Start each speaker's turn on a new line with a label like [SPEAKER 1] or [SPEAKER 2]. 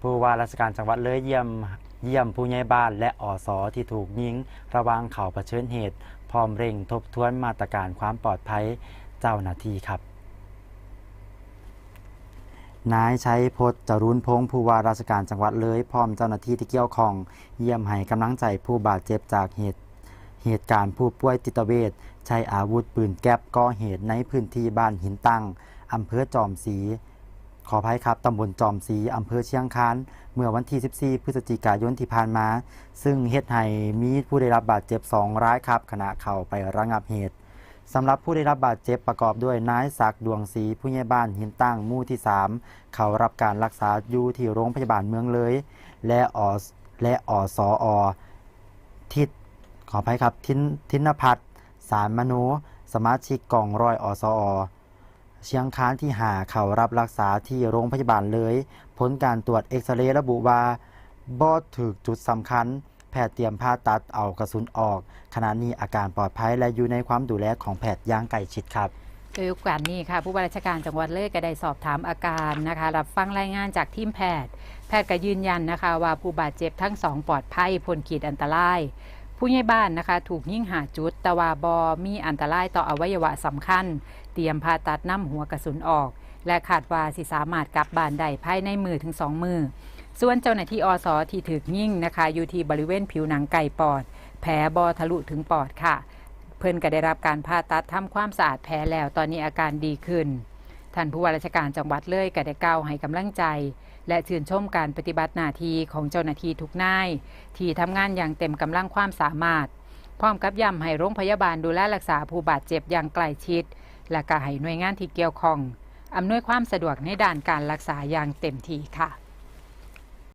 [SPEAKER 1] ผู้ว่าราชการจังหวัดเลยเยี่ยมเยี่ยมผู้ใหญ่บ้านและอสที่ถูกยิง ระวังเขาเผชิญเหตุ พร้อมเร่งทบทวนมาตรการความปลอดภัยเจ้าหน้าที่ครับนายชัยพจน์จรุนพงศ์ผู้ว่าราชการจังหวัดเลยพร้อมเจ้าหน้าที่ที่เกี่ยวข้อง เยี่ยมให้กำลังใจผู้บาดเจ็บจากเหตุเหตุการณ์ผู้ป่วยจิตเวชใช้อาวุธปืนแก๊ปก่อเหตุในพื้นที่บ้านหินตั้งอำเภอจอมศรี ขออภัยครับตำบลจอมศรีอำเภอเชียงคานเมื่อวันที่ 14 พฤศจิกายนที่ผ่านมา ซึ่งเหตุให้มีผู้ได้รับบาดเจ็บ 2 รายครับ ขณะเข้าไประงับเหตุสำหรับผู้ได้รับบาดเจ็บประกอบด้วยนายศักดิ์ดวงศรีผู้ใหญ่บ้านหินตั้งมู่ที่ 3 เขารับการรักษาอยู่ที่โรงพยาบาลเมืองเลย และอสและอสออทิศขออภัยครับทินทินพัฒน์สารมโนสมาชิกกองร้อยอสอ เชียงคานที่หาเขารับรักษาที่โรงพยาบาลเลย ผลการตรวจเอ็กซเรย์ระบุว่าบอดถึกจุดสำคัญ แพทย์เตรียมผ่าตัดเอากระสุนออก ขณะนี้อาการปลอดภัยและอยู่ในความดูแลของแพทย์ย่างใกล้ชิดครับ
[SPEAKER 2] โดยกาสนี้ค่ะ ผู้ว่าราชการจังหวัดเลยก็ได้สอบถามอาการนะคะ รับฟังรายงานจากทีมแพทย์ แพทย์ก็ยืนยันนะคะ ว่าผู้บาดเจ็บทั้งสองปลอดภัยพ้นขีดอันตราย ผู้ใหญ่บ้านนะคะ ถูกยิงหาจุดแตวาบอมีอันตรายต่ออวัยวะสำคัญ เตรียมผ่าตัดน้ำหัวกระสุนออก และคาดว่าสิสามารถกลับบ้านได้ภายในมือถึงสองมือ ส่วนเจ้าหน้าที่อสที่ถูกยิงนะคะ อยู่ที่บริเวณผิวหนังไก่ปอด แผลบอทะลุถึงปอดค่ะ เพิ่นก็ได้รับการผ่าตัดทำความสะอาดแผลแล้วตอนนี้อาการดีขึ้น ท่านผู้ว่าราชการจังหวัดเลยก็ได้กล่าวให้กำลังใจ และชื่นชมการปฏิบัติหน้าที่ของเจ้าหน้าที่ทุกนาย ที่ทำงานอย่างเต็มกำลังความสามารถ พร้อมกับย้ำให้โรงพยาบาลดูแลรักษาผู้บาดเจ็บอย่างใกล้ชิด และก็ให้หน่วยงานที่เกี่ยวข้องอำนวยความสะดวกในด้านการรักษาอย่างเต็มที่ค่ะ